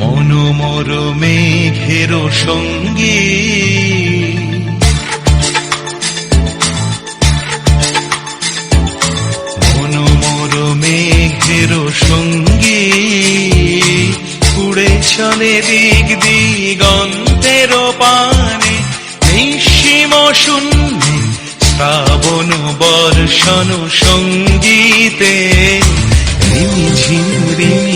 মনোমর মেঘের সঙ্গী। মনোমর মেঘের সঙ্গী। উড়ে চলে দিক দিগন্তের পানে। নিঃসীম শূন্যে শ্রাবণ বর্ষণ সঙ্গীতে। রিমি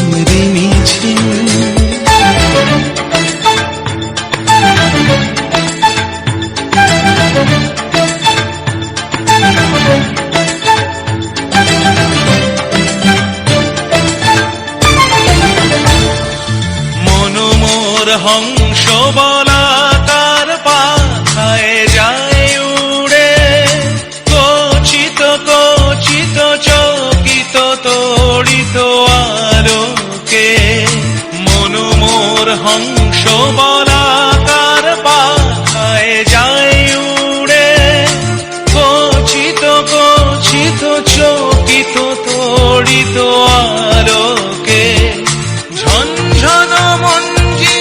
হংস বলাকার পাখায় যায় উড়ে। কচিত কচিত, চকিত তড়িত আলোকে। মনোমোর হংস বলাকার পাখায় যায় উড়ে। কচিত কচিত, চকিত তড়িত আলোকে। ঝনঝন মঞ্জির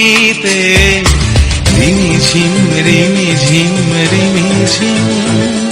সঙ্গীতে রিমি ঝিম রিমি ঝিম রিমি ঝিম।